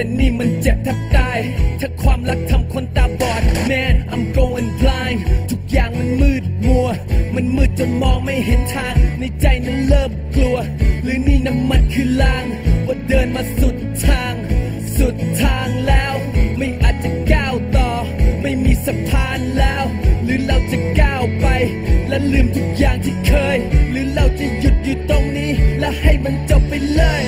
เจ็บแต่นี่มันเจ็บแทบตาย ถ้าความรักทำคนตาบอด Man I'm going blind ทุกอย่างมันมืดมัว มันมืดจนมองไม่เห็นทาง ในใจนั้นเริ่มกลัว หรือนี่น้ำมันคือลาง ว่าเดินมาสุดทาง สุดทางแล้ว ไม่อาจจะก้าวต่อ ไม่มีสะพานแล้ว หรือเราจะก้าวไป และลืมทุกอย่างที่เคย หรือเราจะหยุดอยู่ตรงนี้ และให้มันจบไปเลย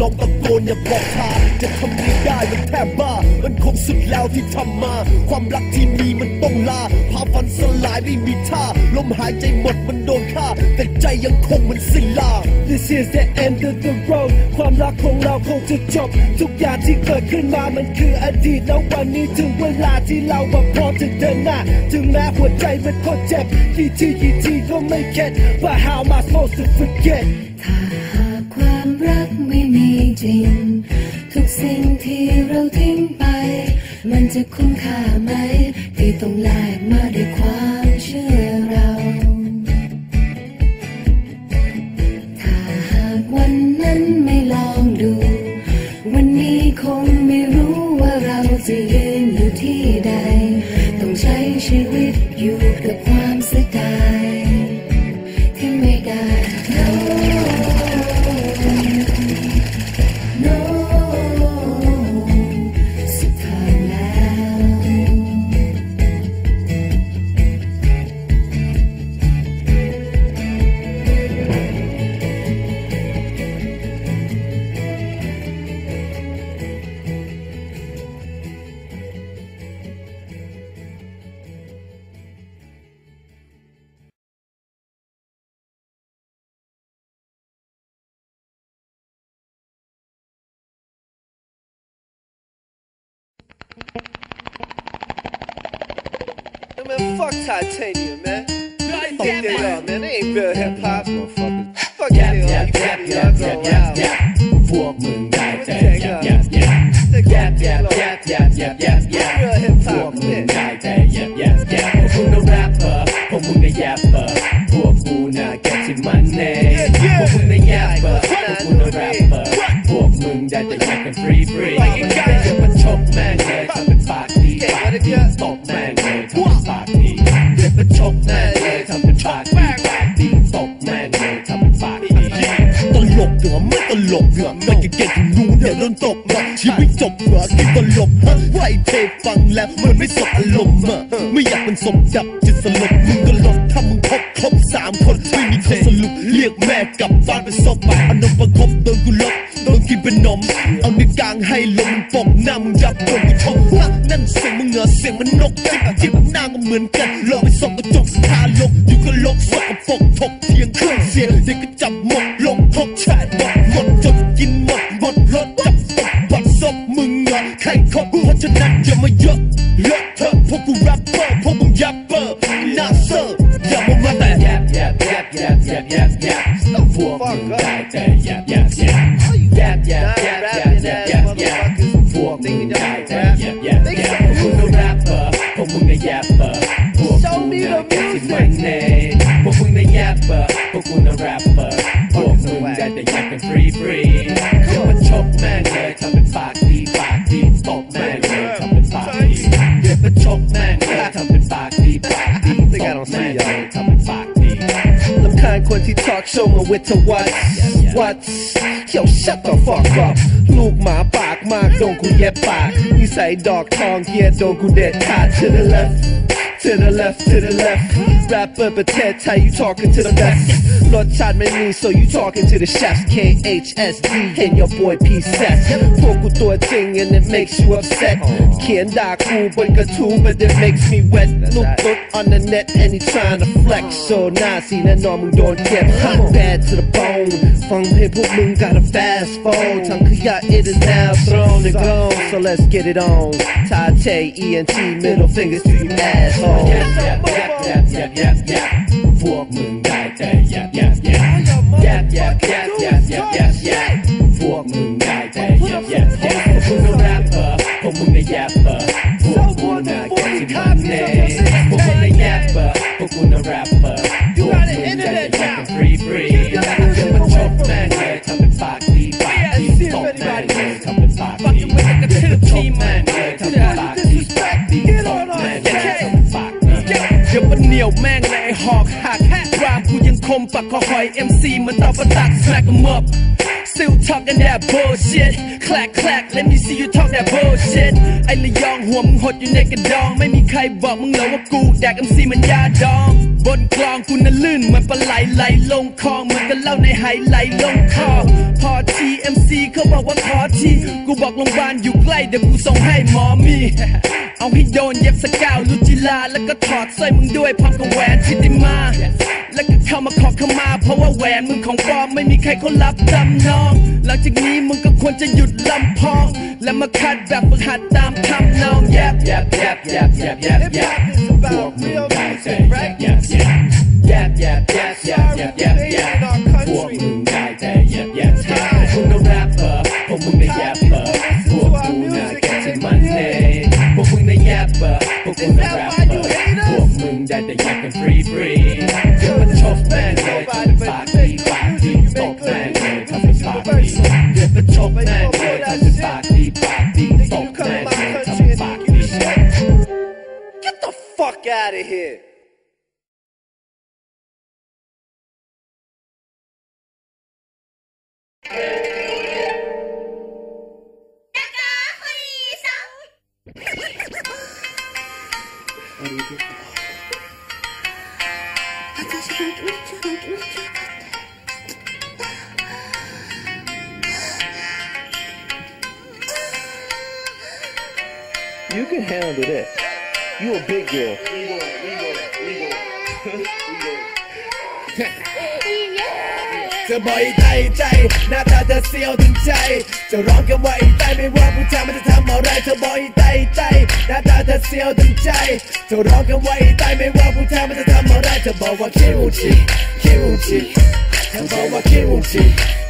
ลองตะโกนอย่าบอกทางจะทำไม่ได้มันแทบบ้า มันคงสุดแล้วที่ทำมา ความรักที่มีมันต้องลาพาฝันสลายไม่มีท่าลมหายใจหมดมันโดนฆ่า แต่ใจยังคงมันสิลา This is the end of the road ความรักของเราคงจะจบ ทุกอย่างที่เกิดขึ้นมามันคืออดีตแล้ววันนี้ถึงเวลาที่เราว่าพร้อมจะเดินหน้าถึงแม้หัวใจมันก็เจ็บกี่ทีกี่ทีก็ไม่เข็ด But how am I supposed to forget ถ้า จริง ทุกสิ่งที่เราทิ้งไป มันจะคุ้มค่าไหม ที่ต้องแลกมาด้วยความ fuck titanium, man. Fuck they are, man. They ain't real hip hop, motherfuckers. Fuck Yap, they are. yap, You yap, got me yap, all yap, grown yap, out. yap. พวกมึงได้แต่ยับยับยับ Stick ยับ on ยับ the ยับยับยับยับยับ Real hip พว hop, กมึง yeah. ได้แต่ยับยับยับพวกมึงน่ะแรปเปอร์พวกมึงน่ะแยปเปอร์พวกกูน่ะ get your money พวกมึงน่ะแยปเปอร์พวกกูน่ะแรปเปอร์พวกมึงได้แต่ยับกันฟรีฟรี ลกเหรอไม่เก็ตถึงรู้เดี๋ยวโดนตบเหรอชีวิตจบเหรอที่ตลกฮะว่าไอเทปฟังแล้วมันไม่สบอารมณ์อะไม่อยากเป็นสมจับจิตสลบมึงก็หลบถ้ามึงคบครบสามคนไม่มีคนสรุปเรียกแม่กลับบ้านไปศพเอานมประคบโดนกูลบโดนกินเป็นนม เอาในวกลางให้ลมปกหน้ามึงยับโดนกูชกฮะนั่นเสียงมึงเหรอเสียงมันนกจิบจิบหน้าก็เหมือนกันลองไปส่องกระจกคาลกอยู่ก็ลกสกปรกถกเทียงเครื่องเสียงเด็กก็จับหมกลง getting money พวกมึงน่ะ yapper พวกกูน่ะ rapper พวกมึงได้แต่ yap กัน free free อย่ามาชกแม่งเลยทำเป็นปากดีปากดีตบแม่งเลยทำเป็นปากดีอย่ามาชกแม่งเลยทำเป็นปากดีปากดีตบ don't แม่ง see เลย y'all ทำเป็นปากดีลำคาญคนที่ talk show มา with the what what yo shut the fuck up ลูกหมาปากมากโดนกูเย็บปากนิสัยดอกทองเฮียโดนกูเด็ดขาด to the left To the left, to the left. Wrap up a Ted, how you talking to the best? Bloodshot me, so you talking to the chefs. KHSD and your boy P Sets. Poco through a thing and it makes you upset. Can't die cool, but a too, but it makes me wet. Look, good on the net and he trying to flex. So nasty, that normal don't get hot. Bad to the bone minute, gotta fast forward. Time it is now thrown and gone. So let's get it on. Tate, ENT, middle fingers to you asshole. Yeah, yeah, yeah, yeah, yeah, yeah. Vok mừng đại yeah, yeah, yeah, yeah, yeah, yeah. yap, yap, yap, yeah, yeah, yeah. mừng đại tay, yap, yap, yap. Who's a rapper? Không mừng a yapper. Vok mừng đại tay, yap, yap, yap. มันตอบประตัก smack them up Still talking that bullshit clack clack let me see you talk that bullshit ไอ้ระยองหัวมึงหดอยู่ในกระดอง ไม่มีใครบอกมึงเลยว่ากูแดก MC มันยาดอง บนกลองกูน่ะลื่นเหมือนปลาไหลไหลลงคลองเหมือนกันเล่าในไฮไหลลงคอพอที MC เขาบอกว่าขอทีกูบอกโรงพยาบาลอยู่ใกล้เดี๋ยวกูส่งให้หมอมี เอาให้โดนเย็บสกาวลุจิลา แล้วก็ถอดสร้อยมึงด้วยพร้อมกับแหวนทิติมา แล้วก็เข้ามาขอขมา เพราะว่าแหวนมึงของปลอมไม่มีใครเขารับจำนอง หลังจากนี้มึงก็ควรจะหยุดลำพอง และมาคัดแบบฝึกหัดตามทำนองแยบยับยับยับยับยับยับพวกมึงได้แต่ยับยับยับยับยับยับยับยับยับพวกมึง Is how you hate us. That they can free free. You can handle that. You a big girl. We we we we. เธอบอกใจใจ หน้าตาเธอเสียวถึงใจ จะร้องกันว่าไอ้ใจไม่ว่าผู้ชายมันจะทำอะไรเธอบอกใจใจ หน้าตาเธอเสียวถึงใจจะร้องกันว่าไอ้ใจไม่ว่าผู้ชายมันจะทำอะไรเธอบอกว่าคิวจิคิวจิเธอบอกว่าคิวจิ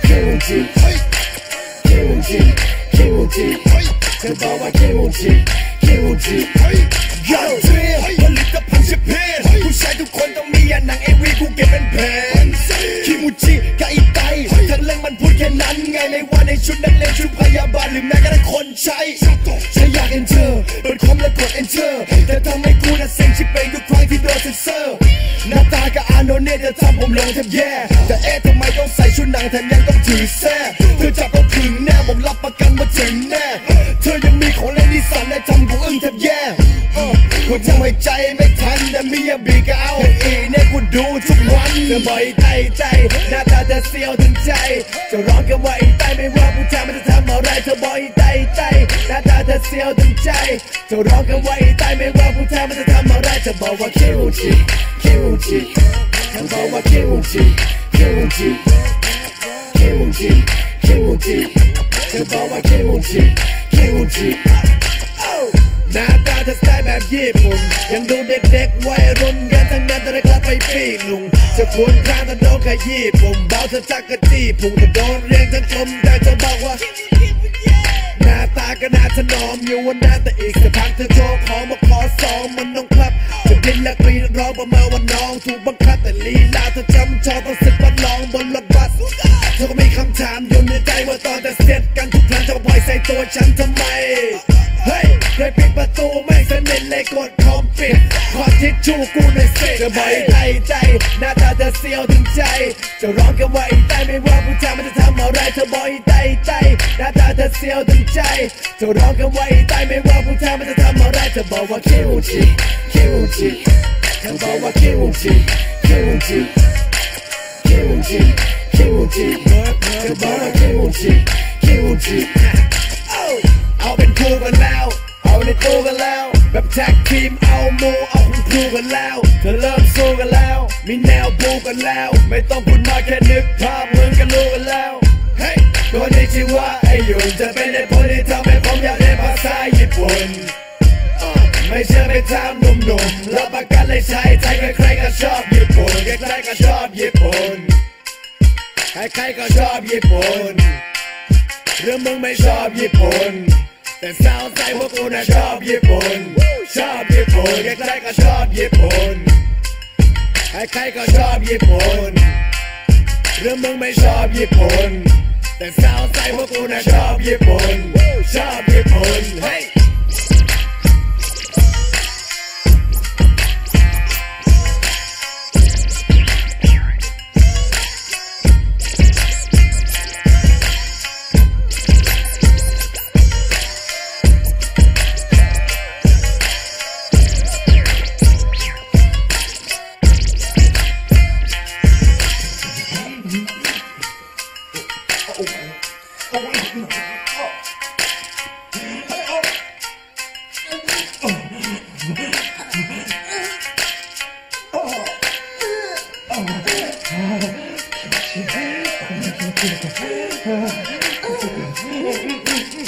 คิวจิคิวจิคิวจิเธอบอกว่าคิวจิคิวจิย แล้วกด enter แต่ทำให้กูน่ะเซ็งชิบเองทุกครั้งที่โดนเซนเซอร์หน้าตากับอาโนเน่จะทำผมลงแทบแย่ แต่เอ๊ะทำไมต้องใส่ชุดหนังแถมยังต้องถือแซ่เธอจับเราถึงแน่ผมรับประกันว่าถึงแน่ เธอยังมีของเล่นที่สั่นและทำกูอึ้งแทบแย่กูทำให้ใจไม่ทันแต่มียบีก็เอาอีเนี่ยกูดูทุกวันเธอบอกใจใจหน้าตาเธอเสียวถึงใจ จะร้องกันว่าไอ้ใจไม่ว่าผู้ชายมันจะทำอะไรเธอบอก เธอเสียวถึงใจจะร้องกันไอ้ใจไม่ว่าผู้ชายมันจะทำอะไรเธอบอกว่าคิวจิคิวจิเธอบอกว่าคิวจิคิวจิคิวจิคิวจิเธอบอกว่าคิวจิคิวจิหน้าตาเธอสไตล์แบบญี่ปุ่นยังดูเด็กๆวัยรุ่นกันทั้งนั้นแต่ได้กลับไปปีลุงจะควรครางแต่โดนขยี้ปุ่มเบาเธอจักกะจี้พุงแต่โดนเรียงทั้งกลมได้เธอบอกว่า น้าตาก็น่าถนอมอยู่วันหน้าแต่อีกสักพักเธอโชว์ขอมาขอสองมันต้องครับ จะดิ้นและกรีดร้องประเมินว่าน้อง ถูกบังคับแต่ลีลาเธอจำชอบต้องสึกวันลองบนรถบัสเธอก็มีคำถามอยู่ในใจว่าตอนจะเสร็จกันทุกครั้งจะมาปล่อยใส่ตัวฉันทำไมเฮ้ยเคยปิดประตูไม่สนิทเลยกดคอมปิดขอทิชชู่กูหน่อยสิจะบ่อยใจใจหน้าตาเธอเสียวถึงใจ จะร้องกันว่าอีใจไม่ว่าผู้ชายมันจะทำอะไรเธอบ่อยใจใจ หน้าตาเธอเสียวถึงใจจะร้องกันว่าอีใจไม่ว่าผู้ชายมันจะทำอะไรเธอบอกว่าคิวจีคิวจีเธอบอกว่าคิวจีคิวจีคิวจีคิวจีเธอบอกว่าคิวจีคิวจีเอาเป็นคู่กันแล้วเอาในตู้กันแล้วแบบแท็กทีมเอาหมูเอาคุณครูกันแล้วเธอเริ่มสู้กันแล้ว มีแนวบูกันแล้ว ไม่ต้องพูดมากแค่นึกภาพเหมึงกันรู้กันแล้ว เฮ้ยตัวนี้ชื่อว่าไอหยุ่นจะเป็นเหตุผลที่ทำให้ผมอยากเรียนภาษาญี่ปุ่นไม่เชื่อไปถามหนุ่มๆรับประกันเลยใช้ไทยใครๆก็ชอบญี่ปุ่นใครๆก็ชอบญี่ปุ่นใครๆก็ชอบญี่ปุ่นหรือมึงไม่ชอบญี่ปุ่นแต่สาวใจพวกกูน่ะชอบญี่ปุ่นชอบญี่ปุ่นใครๆก็ชอบญี่ปุ่นใครๆก็ชอบญี่ปุ่นหรือมึงไม่ชอบญี่ปุ่น แต่สาวใจพวกกูน่ะชอบญี่ปุ่น ชอบญี่ปุ่น 気持ちいい。こんな気持ちいいのか。